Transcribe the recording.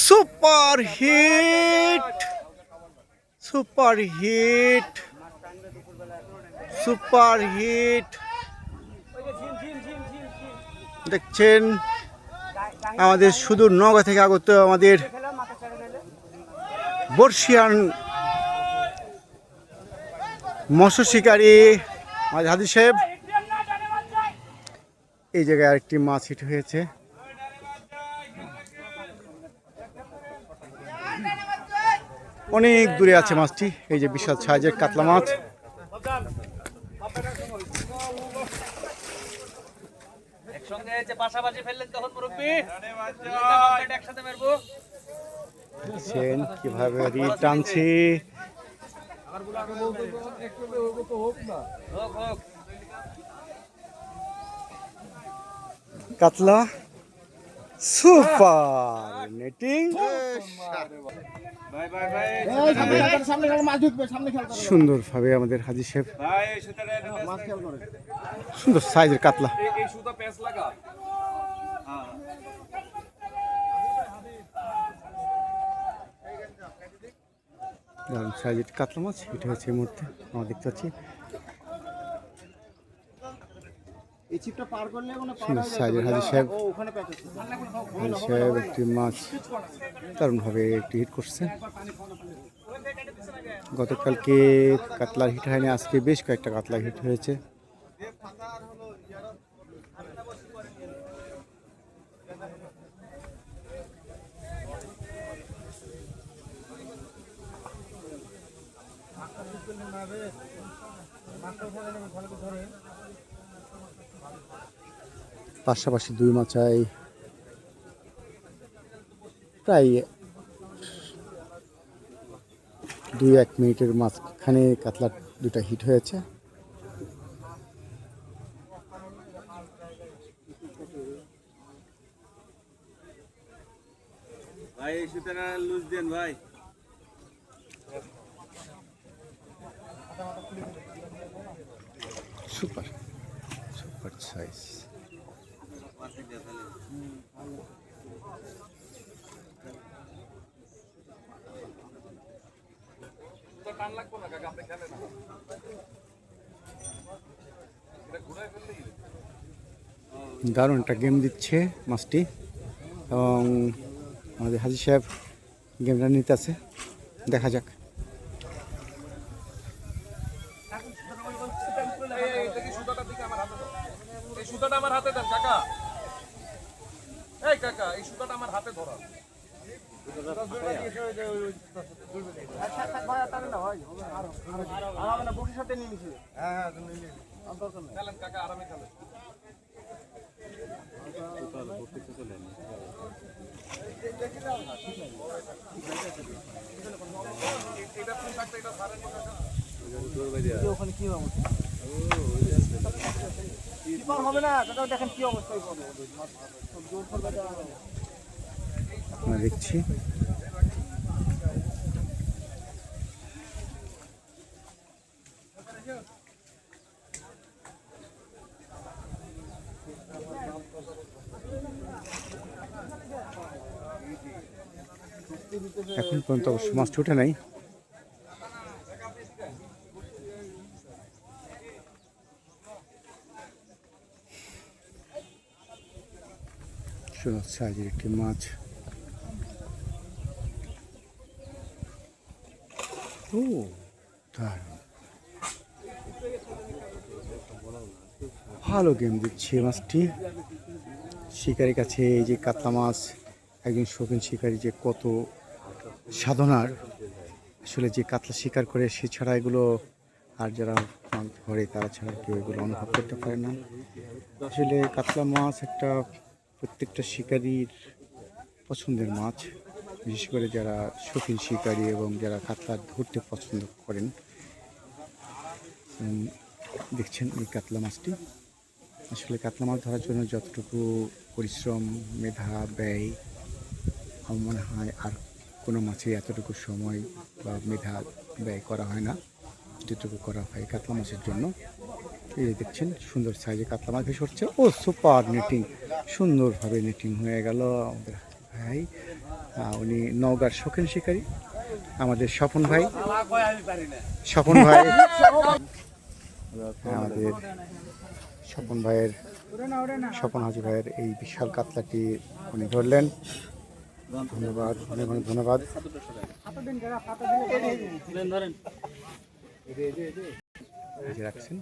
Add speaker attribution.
Speaker 1: Super hit. Super hit. Super hit. দেখছেন, আমাদের সুদূর নগা থেকে আগত আমাদের বর্ষিয়ান মৎস্য শিকারী হাদি সাহেব। এই জায়গায় আরেকটি মাছ হিট হয়েছে। অনেক দূরে আছে মাছটি। এই যে বিশাল সাইজের কাতলা মাছ। কীভাবে রিট টানছি। কাতলা সুপার নেটিং।
Speaker 2: ভাই
Speaker 1: সুন্দরভাবে আমাদের হাজি
Speaker 2: সুতাটা
Speaker 1: সুন্দর সাইজের কাতলা। দারুণ সাইজের কাতলা মাছ, এটা হচ্ছে এই মুহূর্তে। আমরা দেখতে পাচ্ছি
Speaker 3: এই চিপটা পার করলে কোনো
Speaker 1: সুন্দর সাইজের হাজি সাহেব
Speaker 3: ও ওখানে প্যাকেজ
Speaker 1: সাহেব একটি মাছ দারুণভাবে একটি হিট করছে। গতকালকে কাতলার হিট হয়নি আজকে বেশ কয়েকটা কাতলা হিট হয়েছে। পাশাপাশি দুই মাচায় প্রায় দুই এক মিনিটের মাঝখানে কাতলার দুটা হিট হয়েছে।
Speaker 2: ভাই সুতাটা লুজ দেন ভাই।
Speaker 1: সুপার। দারুণ একটা গেম দিচ্ছে মাছটি এবং আমাদের হাজি সাহেব গেমটা নিতে আছে। দেখা যাক।
Speaker 2: এই সুতাটা আমার হাতে দেন কাকা এই কাকা এই সুতাটা আমার হাতে ধরা কাকা আরামে খেলেন এটা তুমি থাকতে এটা সারেন না কাকা
Speaker 3: ওখানে কি হবে না অবস্থা
Speaker 1: দেখছি। এখন পর্যন্ত অবশ্য মাছ উঠে নাই। সাইজের একটি মাছ। ও ভালো গেম দিচ্ছে মাছটি। শিকারির কাছে এই যে কাতলা মাছ, একজন শৌখিন শিকারী যে কত সাধনার। আসলে যে কাতলা শিকার করে সে ছাড়া এগুলো আর যারা ধরে তারা ছাড়া কেউ এগুলো অনুভব করতে পারে না। আসলে কাতলা মাছ একটা প্রত্যেকটা শিকারীর পছন্দের মাছ, বিশেষ করে যারা শৌখিন শিকারী এবং যারা কাতলা ধরতে পছন্দ করেন। দেখছেন এই কাতলা মাছটি। আসলে কাতলা মাছ ধরার জন্য যতটুকু পরিশ্রম, মেধা, ব্যয় আমার মনে হয় আর কোনো মাছে এতটুকু সময় বা মেধা ব্যয় করা হয় না। যেটুকু করা হয় কাতলা মাছের জন্য। এই যে দেখছেন, সুন্দর সাইজে কাতলা মাছ ভেসে উঠছে। ও সুপার নেটিং সুন্দরভাবে নেটিং হয়ে গেল আমাদের ভাই। উনি নওগাঁর শৌখিন শিকারী। আমাদের স্বপন ভাই। স্বপন ভাই। আমাদের স্বপন ভাইয়ের, স্বপন হাজি ভাইয়ের এই বিশাল কাতলাটি উনি ধরলেন। ধন্যবাদ, অনেক অনেক ধন্যবাদ। রাখছেন।